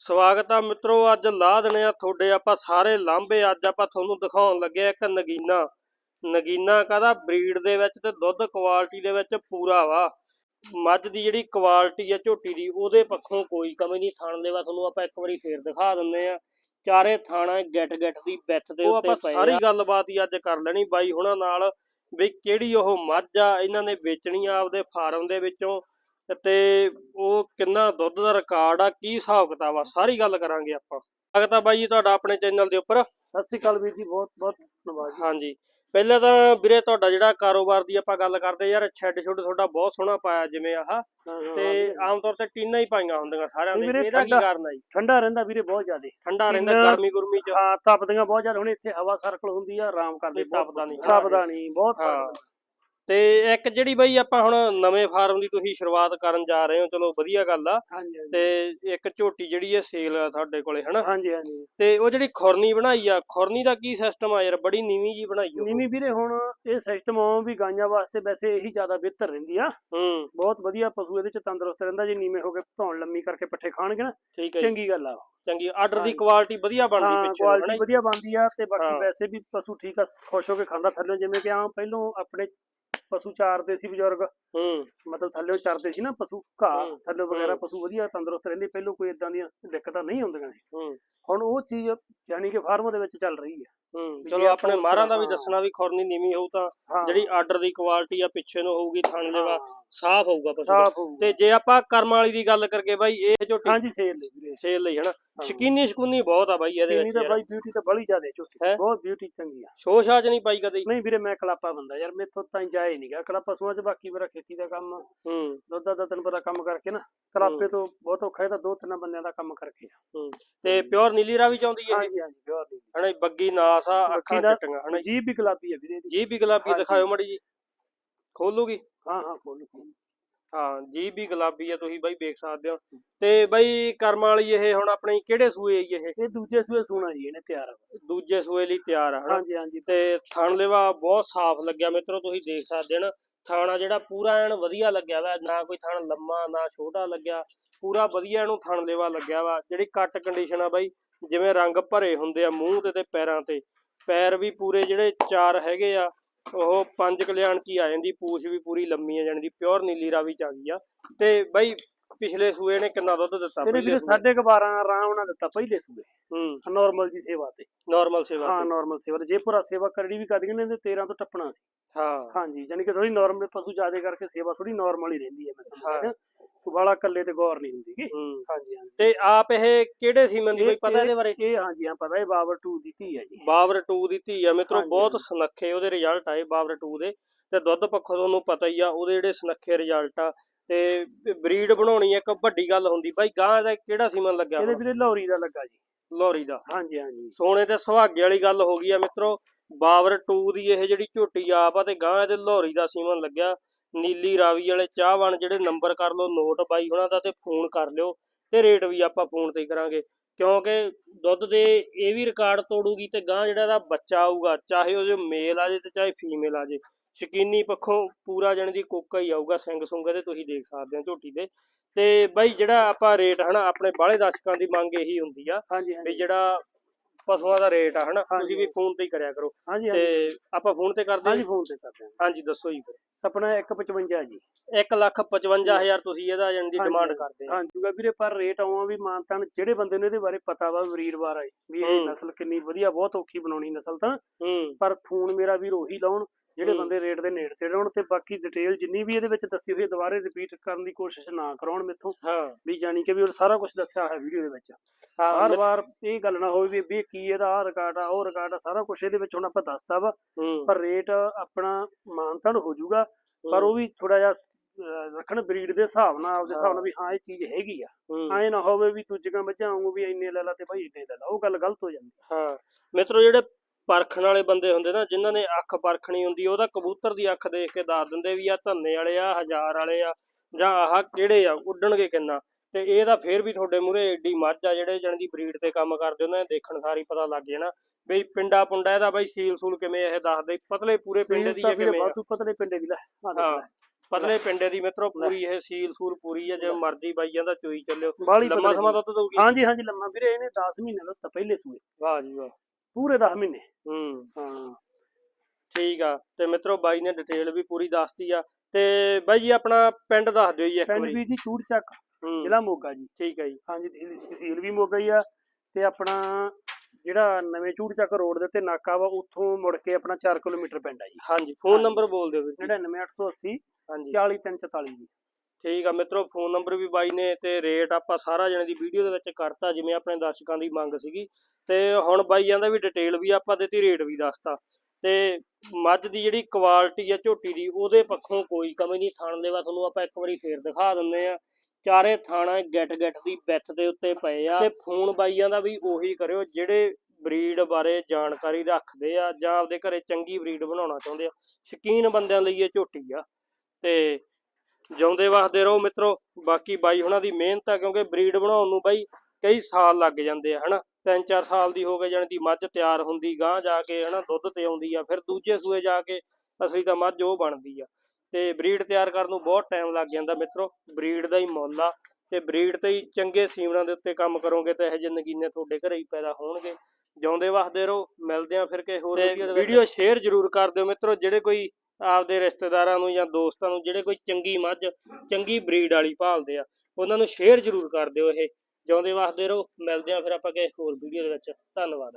ਸਵਾਗਤ ਆ ਮਿੱਤਰੋ ਅੱਜ ਲਾ ਦਨੇ ਆ ਤੁਹਾਡੇ ਆਪਾਂ ਸਾਰੇ ਲਾਂਭੇ ਅੱਜ ਆਪਾਂ ਤੁਹਾਨੂੰ ਦਿਖਾਉਣ ਲੱਗੇ ਇੱਕ ਨਗੀਨਾ। ਨਗੀਨਾ ਕਾਹਦਾ? ਬਰੀਡ ਦੇ ਵਿੱਚ ਤੇ ਦੁੱਧ ਕੁਆਲਿਟੀ ਦੇ ਵਿੱਚ ਪੂਰਾ ਵਾ। ਮੱਝ ਦੀ ਜਿਹੜੀ ਕੁਆਲਿਟੀ ਆ ਝੋਟੀ ਦੀ ਉਹਦੇ ਪੱਖੋਂ ਕੋਈ ਕਮੀ ਨਹੀਂ। ਥਣ ਦੇ ਵਾ ਤੁਹਾਨੂੰ ਆਪਾਂ ਇੱਕ ਵਾਰੀ ਫੇਰ ਦਿਖਾ ਦਿੰਨੇ ਆ। ਚਾਰੇ ਥਾਣਾ ਗਿੱਟ ਗਿੱਟ ਦੀ ਵਿੱਥ ਦੇ ਉੱਤੇ ਪਏ ਸਾਰੀ ਆ ਗੱਲਬਾਤ ਹੀ ਅੱਜ ਕਰ ਲੈਣੀ ਬਾਈ ਹੁਣਾਂ ਨਾਲ ਵੀ ਕਿਹੜੀ ਉਹ ਮੱਝ ਆ ਇਹਨਾਂ ਨੇ ਵੇਚਣੀ ਆ ਆਪਦੇ ਫਾਰਮ ਦੇ ਵਿੱਚੋਂ। ਤੇ ਉਹ ਕਿੰਨਾ ਦੁੱਧ ਦਾ ਰਿਕਾਰਡ ਆ ਕੀ ਹਿਸਾਬ ਕਿਤਾਬ ਆ ਸਾਰੀ ਗੱਲ ਕਰਾਂਗੇ ਆਪਾਂ। ਸਵਾਗਤ ਆ ਬਾਈ ਜੀ ਤੁਹਾਡਾ ਆਪਣੇ ਚੈਨਲ ਦੇ ਉੱਪਰ। ਸਤਿ ਸ੍ਰੀ ਅਕਾਲ ਵੀਰ ਜੀ ਬਹੁਤ ਬਹੁਤ ਧੰਨਵਾਦ ਹਾਂਜੀ। ਪਹਿਲਾਂ ਤਾਂ ਵੀਰੇ ਤੁਹਾਡਾ ਜਿਹੜਾ ਕਾਰੋਬਾਰ ਦੀ ਆਪਾਂ ਗੱਲ ਕਰਦੇ ਯਾਰ ਛੱਡ ਛੁੱਡ ਤੁਹਾਡਾ ਬਹੁਤ ਸੋਹਣਾ ਪਾਇਆ ਜਿਵੇਂ ਆਹ। ਹਾਂ, ਹਾਂ, ਤੇ। ਆਮ ਤੌਰ ਤੇ ਟੀਨਾਂ ਹੀ ਪਾਈਆਂ ਹੁੰਦੀਆਂ ਸਾਰਿਆਂ ਦੇ ਇਹਦਾ ਕੀ ਕਾਰਨ ਆ ਜੀ? ਠੰਡਾ ਰਹਿੰਦਾ ਵੀਰੇ ਬਹੁਤ ਜ਼ਿਆਦੇ। ਠੰਡਾ ਰਹਿੰਦਾ ਗਰਮੀ ਗੁਰਮੀ ਚ। ਹਾਂ ਤਪਦੀਆਂ ਬਹੁਤ ਜ਼ਿਆਦਾ ਹੁਣ ਇੱਥੇ ਹਵਾ ਸਰਕਲ ਹੁੰਦੀ ਆ ਆਰਾਮ ਕਰਦੇ ਤਪਦਾ ਨਹੀਂ। ਤਪਦਾ ਨਹੀਂ ਬਹੁਤ ਹਾਂ। ਤੇ ਇੱਕ ਜਿਹੜੀ ਬਾਈ ਆਪਾਂ ਹੁਣ ਨਵੇਂ ਫਾਰਮ ਦੀ ਤੁਸੀਂ ਸ਼ੁਰੂਆਤ ਕਰਨ ਜਾ ਰਹੇ ਹੋ ਚਲੋ ਵਧੀਆ ਗੱਲ ਆ। ਤੇ ਇੱਕ ਝੋਟੀ ਜਿਹੜੀ ਹੈ ਸੇਲ ਆ ਤੁਹਾਡੇ ਕੋਲੇ ਹਨਾ? ਹਾਂਜੀ ਹਾਂਜੀ। ਤੇ ਉਹ ਜਿਹੜੀ ਖੁਰਨੀ ਬਣਾਈ ਆ ਖੁਰਨੀ ਦਾ ਕੀ ਸਿਸਟਮ ਆ ਯਾਰ? ਬੜੀ ਨੀਵੀਂ ਜੀ ਬਣਾਈ ਉਹ। ਨੀਵੀਂ ਵੀਰੇ ਹੁਣ ਇਹ ਸਿਸਟਮ ਆ ਵੀ ਗਾਈਆਂ ਵਾਸਤੇ ਵੈਸੇ ਇਹੀ ਜ਼ਿਆਦਾ ਬਿਹਤਰ ਰਹਿੰਦੀ ਆ। ਹੂੰ। ਬਹੁਤ ਵਧੀਆ ਪਸ਼ੂ ਇਹਦੇ ਚ ਤੰਦਰੁਸਤ ਰਹਿੰਦਾ ਜੇ ਨੀਵੇਂ ਹੋ ਕੇ ਧੌਣ ਲੰਮੀ ਕਰਕੇ ਪੱਠੇ ਖਾਣਗੇ ਨਾ ਹੈ ਚੰਗੀ ਗੱਲ ਆ। ਚੰਗੀ ਆਰਡਰ ਦੀ। ਕੁਆਲਿਟੀ ਵਧੀਆ ਬਣਦੀ ਪਿੱਛੇ ਕੁਆਲਿਟੀ ਜੀ? ਵਧੀਆ ਬਣਦੀ ਆ ਤੇ ਬਾਕੀ। ਵੈਸੇ ਵੀ ਪਸ਼ੂ ਠੀਕ ਆ ਖੁਸ਼ ਹੋ ਕੇ ਖਾਂਦਾ ਥੱਲੇ ਜਿਵੇਂ ਕਿ ਆ ਪਹਿਲੋਂ ਆਪਣੇ ਪਸ਼ੂ ਚਾਰਦੇ ਸੀ ਬਜ਼ੁਰਗ ਹੂੰ ਮਤਲਬ ਥੱਲੇ ਚਰਦੇ ਸੀ ਨਾ ਪਸ਼ੂ ਘਾਹ ਥੱਲੇ ਵਗੈਰਾ। ਪਸ਼ੂ ਵਧੀਆ ਤੰਦਰੁਸਤ ਰਹਿੰਦੇ ਪਹਿਲੋਂ ਕੋਈ ਇਦਾਂ ਦੀਆਂ ਦਿੱਕਤਾਂ ਨਹੀਂ ਹੁੰਦੀਆਂ ਸੀ। ਹੂੰ ਹੁਣ ਉਹ ਚੀਜ਼ ਯਾਨੀ ਕਿ ਫਾਰਮ ਦੇ ਵਿੱਚ ਚੱਲ ਰਹੀ ਹੈ ਹੂੰ ਚਲੋ ਜੇ ਆਪਣੇ ਮਾਰਾਂ ਦਾ ਵੀ ਦੱਸਣਾ ਵੀ ਖੁਰਨੀ ਨੀਵੀਂ ਹੋਊ ਤਾਂ ਜਿਹੜੀ ਆਰਡਰ ਦੀ ਕੁਆਲਿਟੀ ਆ ਪਿੱਛੇ ਨੂੰ ਹੋਊਗੀ ਥਣ ਹਾਂ, ਸਾਫ਼ ਹੋਊਗਾ ਪਸ਼ੂ ਤੇ ਜੇ ਆਪਾਂ ਕਰਮ ਵਾਲੀ ਦੀ ਗੱਲ ਕਰਕੇ ਬਾਈ ਇਹ ਝੋਟੀ ਹਾਂਜੀ ਸੇਲ ਲਈ ਸੇਲ ਲਈ ਹਨਾ। ਸ਼ਕੀਨੀ ਸ਼ਕੂਨੀ ਬਹੁਤ ਆ ਬਾਈ ਇਹਦੇ ਇਹਦੀ ਵਿੱਚ ਤਾਂ ਯਾਰ। ਬਾਈ ਬਿਊਟੀ ਤਾਂ ਬੜੀ ਜ਼ਿਆਦਾ ਹੈਂ? ਬਹੁਤ ਬਿਊਟੀ ਚੰਗੀ ਆ। ਸ਼ੋਅ ਸ਼ਾਹ ਚ ਨਹੀਂ ਪਾਈ ਕਦੇ। ਨਹੀਂ ਵੀਰੇ ਮੈਂ ਕਲਾਪਾ ਬੰਦਾ ਯਾਰ ਮੇਥੋਂ ਤਾਂ ਜਾਏ ਨਹੀਂਗਾ। ਕਲਾ ਪਸ਼ੂਆਂ 'ਚ ਬਾਕੀ ਮੇਰਾ ਖੇਤੀ ਦਾ ਕੰਮ ਹੂੰ। ਦੁੱਧ ਦਾ ਤੈਨੂੰ ਪਤਾ ਕੰਮ ਕਰਕੇ ਨਾ ਕਲਾਪੇ ਤੋਂ ਬਹੁਤ ਔਖਾ ਹੈ ਤਾਂ ਦੋ ਤਿੰਨ ਬੰਦਿਆਂ ਦਾ ਕੰਮ ਕਰਕੇ ਆ। ਹੂੰ। ਤੇ ਪਿਓਰ ਨੀਲੀ ਰਾਵੀ ਚ ਆਉਂਦੀ ਹੈ ਇਹ? ਹਾਂਜੀ ਹਾਂਜੀ ਪਿਓਰ ਦੀ ਜੀ, ਬੱਗੀ ਨਾਸ ਆ ਬੱਗੀ ਅੱਖਾਂ ਚਿੱਟੀਆਂ ਹਨਾ ਜੀ। ਵੀ ਗੁਲਾਬੀ ਹੈ ਵੀਰੇ ਇਹਦੀ। ਜੀ ਵੀ ਗੁਲਾਬੀ ਹਾਂਜੀ। ਦਿਖਾਇਓ ਮੜੀ ਜੀ। ਖੋਲੂਗੀ? ਹਾਂ ਹਾਂ ਖੋਲ ਖੋਲ। ਹਾਂ ਜੀ ਵੀ ਗੁਲਾਬੀ ਆ ਤੁਸੀਂ ਬਾਈ ਵੇਖ ਸਕਦੇ ਹੋ। ਤੇ ਬਾਈ ਕਰਮ ਵਾਲੀ ਇਹ ਹੁਣ ਆਪਣੀ ਕਿਹੜੇ ਸੂਏ ਆਈ ਇਹ? ਇਹ ਦੂਜੇ ਸੂਏ ਸੂਣਾ ਜੀ ਇਹਨੇ ਤਿਆਰ ਆ ਬਸ। ਦੂਜੇ ਸੂਏ ਲਈ ਤਿਆਰ ਆ ਹਨਾ? ਹਾਂਜੀ ਹਾਂਜੀ। ਤੇ ਥਣ ਲੇਵਾ ਬਹੁਤ ਸਾਫ਼ ਲੱਗਿਆ ਮਿੱਤਰੋ ਤੁਸੀਂ ਦੇਖ ਸਕਦੇ ਹੋ ਨਾ। ਥਾਣਾ ਜਿਹੜਾ ਪੂਰਾ ਐਨ ਵਧੀਆ ਲੱਗਿਆ ਵਾ ਨਾ ਕੋਈ ਥਣ ਲੰਮਾ ਨਾ ਛੋਟਾ ਲੱਗਿਆ। ਪੂਰਾ ਵਧੀਆ ਇਹਨੂੰ ਥਣ ਲੇਵਾ ਲੱਗਿਆ ਵਾ। ਜਿਹੜੀ ਕੱਟ ਕੰਡੀਸ਼ਨ ਆ ਬਾਈ ਜਿਵੇਂ ਰੰਗ ਭਰੇ ਹੁੰਦੇ ਆ ਮੂੰਹ ਤੇ ਤੇ ਪੈਰਾਂ ਤੇ ਪੈਰ ਵੀ ਪੂਰੇ ਜਿਹੜੇ ਚਾਰ ਹੈਗੇ ਆ। ਉਹ ਪੰਜ ਕਲਿਆਣ ਕੀ ਆ ਜਾਂਦੀ ਪੂਛ ਵੀ ਪੂਰੀ ਲੰਮੀ ਆ ਜਾਂਦੀ ਪਿਓਰ ਨੀਲੀ ਰਾਵੀ ਚ ਆ ਗਈ ਆ। ਤੇ ਬਾਈ ਪਿਛਲੇ ਸੂਏ ਨੇ ਕਿੰਨਾ ਦੁੱਧ ਦਿੱਤਾ? ਪਹਿਲੇ ਵੀਰੇ ਸੂਏ? ਸਾਢੇ ਕੁ 12 ਆਰਾਮ ਨਾਲ ਦਿੱਤਾ ਪਹਿਲੇ ਸੂਏ। ਹੂੰ। ਨਾਰਮਲ ਜੀ ਸੇਵਾ ਤੇ। ਨਾਰਮਲ ਸੇਵਾ ਹਾਂ। ਨਾਰਮਲ ਸੇਵਾ ਤੇ। ਜੇ ਪੂਰਾ ਸੇਵਾ ਕਰੜੀ ਵੀ ਕਰਦੀਆਂ ਨੇ ਤੇ 13 ਤੋਂ ਟੱਪਣਾ ਸੀ। ਹਾਂ। ਹਾਂਜੀ ਯਾਨੀ ਕਿ ਥੋੜੀ ਨਾਰਮਲ ਪਸ਼ੂ ਜ਼ਿਆਦਾ ਕਰਕੇ ਸੇਵਾ ਥੋੜੀ ਨਾਰਮਲ ਹੀ ਰਹਿੰਦੀ ਹੈ ਹਾਂ। ਵਾਲਾ ਕੱਲੇ ਤੇ ਗੌਰ ਨਹੀਂ ਹੁੰਦੀ ਗੀ। ਹਾਂਜੀ ਹਾਂਜੀ। ਤੇ ਆਪ ਇਹ ਕਿਹੜੇ ਸੀਮਨ ਦੀ ਬਾਈ ਪਤਾ ਇਹਦੇ ਬਾਰੇ? ਇਹ ਹਾਂਜੀ ਹਾਂ ਪਤਾ ਇਹ ਬਾਬਰ 2 ਦੀ ਧੀ ਹੈ ਜੀ। ਬਾਬਰ 2 ਦੀ ਧੀ ਆ। ਮਿੱਤਰੋ ਬਹੁਤ। ਸੁਨੱਖੇ ਉਹਦੇ ਰਿਜ਼ਲਟ ਆਏ ਬਾਬਰ 2 ਦੇ। ਤੇ ਦੁੱਧ ਪੱਖੋਂ ਤੁਹਾਨੂੰ ਪਤਾ ਹੀ ਆ ਉਹਦੇ ਜਿਹੜੇ ਸੁਨੱਖੇ ਰਿਜ਼ਲਟ ਆ। ਤੇ ਬਰੀਡ ਬਣਾਉਣੀ ਇੱਕ ਵੱਡੀ ਗੱਲ ਹੁੰਦੀ। ਬਾਈ ਗਾਂ ਦਾ ਕਿਹੜਾ ਸੀਮਨ ਲੱਗਿਆ ਇਹਦੇ? ਵੀਰੇ ਲੌਰੀ ਦਾ ਲੱਗਾ ਜੀ। ਲੋਰੀ ਦਾ। ਹਾਂਜੀ ਹਾਂਜੀ। ਸੋਨੇ ਤੇ ਸੁਹਾਗੇ ਵਾਲੀ ਗੱਲ ਹੋ ਗਈ ਆ ਮਿੱਤਰੋ। ਬਾਬਰ 2 ਦੀ ਇਹ ਜਿਹੜੀ ਝੋਟੀ ਆਪ ਆ ਤੇ ਗਾਂ ਇਹਦੇ ਲੋਰੀ ਦਾ ਸੀਮਨ ਲੱਗਿਆ। ਨੀਲੀ ਰਾਵੀ ਵਾਲੇ ਚਾਹਵਾਨ ਜਿਹੜੇ ਨੰਬਰ ਕਰ ਲਓ ਨੋਟ ਬਾਈ ਉਹਨਾਂ ਦਾ ਤੇ ਫੋਨ ਕਰ ਲਿਓ ਤੇ ਰੇਟ ਵੀ ਆਪਾਂ ਫੋਨ ਤੇ ਕਰਾਂਗੇ। ਕਿਉਂਕਿ ਦੁੱਧ ਦੇ ਇਹ ਵੀ ਰਿਕਾਰਡ ਤੋੜੂਗੀ ਤੇ ਗਾਂ ਜਿਹੜਾ ਇਹਦਾ ਬੱਚਾ ਆਊਗਾ ਚਾਹੇ ਉਹ ਜੋ ਮੇਲ ਆ ਜੇ ਤੇ ਚਾਹੇ ਫੀਮੇਲ ਆ ਜੇ ਸ਼ਕੀਨੀ ਪੱਖੋਂ ਪੂਰਾ ਜਣ ਦੀ ਕੋਕਾ ਹੀ ਆਊਗਾ ਸਿੰਘ ਸੁੰਗ ਤੇ ਤੁਸੀਂ ਦੇਖ ਸਕਦੇ ਹੋ ਝੋਟੀ ਦੇ। ਤੇ ਬਾਈ ਜਿਹੜਾ ਆਪਾਂ ਰੇਟ ਹਨਾ ਆਪਣੇ ਬਾਹਲੇ ਦਰਸ਼ਕਾਂ ਦੀ ਮੰਗ ਇਹੀ ਹੁੰਦੀ ਆ ਵੀ ਜਿਹੜਾ ਪਸ਼ੂਆਂ ਦਾ ਰੇਟ ਆ ਹਨਾ। ਤੁਸੀਂ ਵੀ ਫੋਨ ਤੇ ਹੀ ਕਰਿਆ ਕਰੋ। ਤੇ ਆਪਾਂ ਫੋਨ ਤੇ ਕਰਦੇ ਹਾਂਜੀ ਫੋਨ ਤੇ ਕਰਦੇ ਹਾਂ। ਹਾਂਜੀ ਦੱਸੋ ਜੀ ਫਿਰ। ਆਪਣਾ 155 ਜੀ 1 ਲੱਖ 55000 ਤੁਸੀਂ ਇਹਦਾ ਜਣ ਦੀ ਹਾਂਜੀ, ਡਿਮਾਂਡ ਹਾਂਜੀ। ਕਰਦੇ ਹਾਂ ਜੂਗਾ ਵੀਰੇ ਪਰ ਰੇਟ ਆਉਂ ਵੀ ਮਾਨਤਾਨ ਜਿਹੜੇ ਬੰਦੇ ਨੂੰ ਇਹਦੇ ਬਾਰੇ ਪਤਾ ਵਾ ਵੀਰਵਾਰ ਆਏ ਵੀ ਇਹ। ਨਸਲ ਕਿੰਨੀ ਵਧੀਆ ਬਹੁਤ ਔਖੀ ਬਣਾਉਣੀ ਨਸਲ ਤਾਂ ਪਰ ਫੋਨ ਮੇਰਾ ਵੀਰ ਉਹੀ ਲਾਉਣ ਜਿਹੜੇ ਹੂੰ। ਬੰਦੇ ਰੇਟ ਦੇ ਨੇੜੇ ਤੇ ਲਾਉਣ ਤੇ ਬਾਕੀ ਡਿਟੇਲ ਜਿੰਨੀ ਵੀ ਇਹਦੇ ਵਿੱਚ ਦੱਸੀ ਹੋਈ ਹੈ ਦੁਬਾਰੇ ਰਿਪੀਟ ਕਰਨ ਦੀ ਕੋਸ਼ਿਸ਼ ਨਾ ਕਰਾਉਣ ਮੇਥੋਂ। ਹਾਂ। ਵੀ ਜਾਣੀ ਕਿ ਵੀ ਉਹ ਸਾਰਾ ਕੁਝ ਦੱਸਿਆ ਹੋਇਆ ਵੀਡੀਓ ਦੇ ਵਿੱਚ। ਹਾਂ ਹਰ ਵਾਰ ਇਹ ਗੱਲ ਨਾ ਹੋਵੇ ਵੀ ਵੀ ਇਹ ਕੀ ਇਹਦਾ ਆਹ ਰਿਕਾਰਡ ਆ ਉਹ ਰਿਕਾਰਡ ਆ ਸਾਰਾ ਕੁਝ ਇਹਦੇ ਵਿੱਚ ਹੁਣ ਆਪਾਂ ਦੱਸਤਾ ਵਾ। ਹੂੰ। ਪਰ ਰੇਟ ਆਪਣਾ ਮਾਨਤਾਨ ਹੋ ਜਾਊਗਾ ਪਰ ਉਹ ਵੀ ਥੋੜਾ ਜਿਹਾ ਰੱਖਣ ਬਰੀਡ ਦੇ ਹਿਸਾਬ ਨਾਲ ਆਪਦੇ ਹਿਸਾਬ ਨਾਲ ਵੀ ਹਾਂ ਇਹ ਚੀਜ਼ ਹੈਗੀ ਆ। ਹੂੰ, ਐ ਨਾ ਹੋਵੇ ਵੀ ਦੂਜੀਆਂ ਮੱਝਾਂ ਵਾਂਗੂ ਵੀ ਇੰਨੇ ਲੈ ਲਾ ਤੇ ਭਾਈ ਇੰਨੇ ਲੈ ਲਾ ਉਹ ਗੱਲ ਗਲਤ ਹੋ ਜਾਂਦੀ ਹਾਂ। ਮਿੱਤਰੋ ਜਿਹੜੇ ਪਰਖਣ ਵਾਲੇ ਬੰਦੇ ਹੁੰਦੇ ਨਾ ਜਿਨ੍ਹਾਂ ਨੇ ਅੱਖ ਪਰਖਣੀ ਹੁੰਦੀ ਉਹਦਾ ਕਬੂਤਰ ਦੀ ਅੱਖ ਦੇਖ ਕੇ ਦੱਸ ਦਿੰਦੇ ਵੀ ਆ ਧੰਨੇ ਵਾਲੇ ਆ ਹਜ਼ਾਰ ਵਾਲੇ ਆ ਜਾਂ ਆਹ ਕਿਹੜੇ ਆ ਉੱਡਣਗੇ ਕਿੰਨਾ। ਤੇ ਇਹ ਤਾਂ ਫੇਰ ਵੀ ਤੁਹਾਡੇ ਮੂਰੇ ਏਡੀ ਮੱਝ ਆ ਜਿਹੜੇ ਜਣ ਦੀ ਬਰੀਡ ਤੇ ਕੰਮ ਕਰਦੇ ਉਹਨਾਂ ਨੇ ਦੇਖਣ ਸਾਰੀ ਪਤਾ ਲੱਗ ਜਾਣਾ ਬਈ ਪਿੰਡਾ ਪੁੰਡਾ ਇਹਦਾ ਬਾਈ ਸੀਲ ਸੂਲ ਕਿਵੇਂ ਇਹ ਦੱਸਦੇ ਪਤਲੇ ਪੂਰੇ ਪਿੰਡ ਦੀ ਹੈ ਵੀਰੇ ਕਿਵੇਂ ਵਾਧੂ ਪਤਲੇ ਪਿੰਡੇ ਦੀ ਲੈ ਹਾਂ। ਪਤਲੇ ਪਿੰਡੇ ਦੀ ਮਿੱਤਰੋ ਪੂਰੀ ਇਹ ਸੀਲ ਸੂਲ ਪੂਰੀ ਆ ਜੇ ਮਰਜ਼ੀ ਬਾਈ ਜਾਂਦਾ ਚੋਈ ਚੱਲਿਓ ਲੰਮਾ ਸਮਾਂ ਦੁੱਧ ਦਊਗੀ। ਹਾਂਜੀ ਹਾਂਜੀ ਲੰਮਾ। ਵੀਰੇ ਇਹਨੇ 10 ਮਹੀਨੇ ਦਾ ਪਹਿਲੇ ਸੂਏ। ਵਾਹ ਜੀ ਵਾਹ। ਪੂਰੇ 10 ਮਹੀਨੇ। ਹੂੰ ਹਾਂ। ਠੀਕ ਆ। ਤੇ ਮਿੱਤਰੋ ਬਾਈ ਨੇ ਡਿਟੇਲ ਵੀ ਪੂਰੀ ਦੱਸਤੀ ਆ। ਤੇ ਬਾਈ ਜੀ ਆਪਣਾ ਪਿੰਡ ਦੱਸ ਦਿਓ ਜੀ ਇੱਕ ਪਿੰਡ ਵਾਰੀ। ਵੀ ਜੀ ਚੂੜ ਚੱਕ ਜ਼ਿਲ੍ਹਾ ਮੋਗਾ ਜੀ। ਠੀਕ ਹੈ ਜੀ। ਹਾਂਜੀ ਤਹਿਸੀਲ ਤਹਿਸੀਲ ਵੀ ਮੋਗਾ ਹੀ ਆ। ਤੇ ਆਪਣਾ ਜਿਹੜਾ ਨਵੇਂ ਚੂੜ ਚੱਕ ਰੋਡ ਦੇ ਉੱਤੇ ਨਾਕਾ ਵਾ ਉੱਥੋਂ ਮੁੜ ਕੇ ਆਪਣਾ 4 ਕਿਲੋਮੀਟਰ ਪਿੰਡ ਆ ਜੀ। ਹਾਂਜੀ ਫੋਨ ਨੰਬਰ ਬੋਲ ਦਿਓ ਵੀਰ ਜੀ। 99880 ਹਾਂਜੀ। 40344 ਜੀ। ਠੀਕ ਆ, ਮਿੱਤਰੋ ਫੋਨ ਨੰਬਰ ਵੀ ਬਾਈ ਨੇ ਤੇ ਰੇਟ ਆਪਾਂ ਸਾਰਾ ਜਣੇ ਦੀ ਵੀਡੀਓ ਦੇ ਵਿੱਚ ਕਰਤਾ, ਜਿਵੇਂ ਆਪਣੇ ਦਰਸ਼ਕਾਂ ਦੀ ਮੰਗ ਸੀਗੀ। ਤੇ ਹੁਣ ਬਾਈ ਜਾਂਦਾ ਵੀ ਡਿਟੇਲ ਵੀ ਆਪਾਂ ਦਿੱਤੀ ਰੇਟ ਵੀ ਦੱਸਤਾ। ਤੇ ਮੱਝ ਦੀ ਜਿਹੜੀ ਕੁਆਲਿਟੀ ਆ ਝੋਟੀ ਦੀ, ਉਹਦੇ ਪੱਖੋਂ ਕੋਈ ਕਮੀ ਨਹੀਂ। ਥਣ ਦੇਵਾ ਤੁਹਾਨੂੰ ਆਪਾਂ ਇੱਕ ਵਾਰੀ ਫੇਰ ਦਿਖਾ ਦਿੰਦੇ ਆ। ਚਾਰੇ ਥਾਣਾ ਗੈਟ ਗੈਟ ਦੀ ਵਿੱਥ ਦੇ ਉੱਤੇ ਪਏ ਆ। ਤੇ ਫੋਨ ਬਾਈਆਂ ਦਾ ਵੀ ਉਹੀ ਕਰਿਓ, ਜਿਹੜੇ ਬਰੀਡ ਬਾਰੇ ਜਾਣਕਾਰੀ ਰੱਖਦੇ ਆ ਜਾਂ ਆਪਦੇ ਘਰੇ ਚੰਗੀ ਬਰੀਡ ਬਣਾਉਣਾ ਚਾਹੁੰਦੇ ਆ। ਸ਼ਕੀਨ ਬੰਦਿਆਂ ਲਈ ਇਹ ਝੋਟੀ ਆ। ਤੇ ਜਿਉਂਦੇ ਵਸਦੇ ਰਹੋ ਮਿੱਤਰੋ। ਬਾਕੀ ਬਾਈ ਹੁਣਾਂ ਦੀ ਮਿਹਨਤ ਆ ਕਿਉਂਕਿ ਬਰੀਡ ਬਣਾਉਣ ਨੂੰ ਬਾਈ ਕਈ ਸਾਲ ਲੱਗ ਜਾਂਦੇ ਆ ਹਨਾ? ਤਿੰਨ ਚਾਰ ਸਾਲ ਦੀ ਹੋ ਗਏ ਜਾਣੀ ਦੀ ਮੱਝ ਤਿਆਰ ਹੁੰਦੀ ਗਾਂ ਜਾ ਕੇ ਹਨਾ? ਦੁੱਧ ਤੇ ਆਉਂਦੀ ਆ ਫਿਰ ਦੂਜੇ ਸੂਏ ਜਾ ਕੇ ਅਸਲੀ ਤਾਂ ਮੱਝ ਉਹ ਬਣਦੀ ਆ। ਤੇ ਬਰੀਡ ਤਿਆਰ ਕਰਨ ਨੂੰ ਬਹੁਤ ਟਾਈਮ ਲੱਗ ਜਾਂਦਾ ਮਿੱਤਰੋ। ਬਰੀਡ ਦਾ ਹੀ ਮੁੱਲ ਆ ਤੇ ਬਰੀਡ ਤੇ ਹੀ ਚੰਗੇ ਸੀਮਨਾਂ ਦੇ ਉੱਤੇ ਕੰਮ ਕਰੋਗੇ ਤਾਂ ਇਹ ਜ਼ਿੰਦਗੀ ਨੇ ਤੁਹਾਡੇ ਘਰੇ ਹੀ ਪੈਦਾ ਹੋਣਗੇ। ਜਿਉਂਦੇ ਵਸਦੇ ਰਹੋ ਮਿਲਦੇ ਆ ਫਿਰ ਕਿਸੇ ਹੋਰ ਵੀਡੀਓ ਸ਼ੇਅਰ ਜ਼ਰੂਰ ਕਰ ਦਿਓ ਮਿੱਤਰੋ। ਜਿਹੜੇ ਕੋਈ ਆਪਦੇ ਰਿਸ਼ਤੇਦਾਰਾਂ ਨੂੰ ਜਾਂ ਦੋਸਤਾਂ ਨੂੰ, ਜਿਹੜੇ ਕੋਈ ਚੰਗੀ ਮੱਝ, ਚੰਗੀ ਬਰੀਡ ਵਾਲੀ ਭਾਲਦੇ ਆ, ਉਹਨਾਂ ਨੂੰ ਸ਼ੇਅਰ ਜ਼ਰੂਰ ਕਰ ਦਿਓ ਇਹ। ਜਿਉਂਦੇ ਵਸਦੇ ਰਹੋ, ਮਿਲਦੇ ਆ ਫਿਰ ਆਪਾਂ ਕਿਸੇ ਹੋਰ ਵੀਡੀਓ ਦੇ ਵਿੱਚ। ਧੰਨਵਾਦ।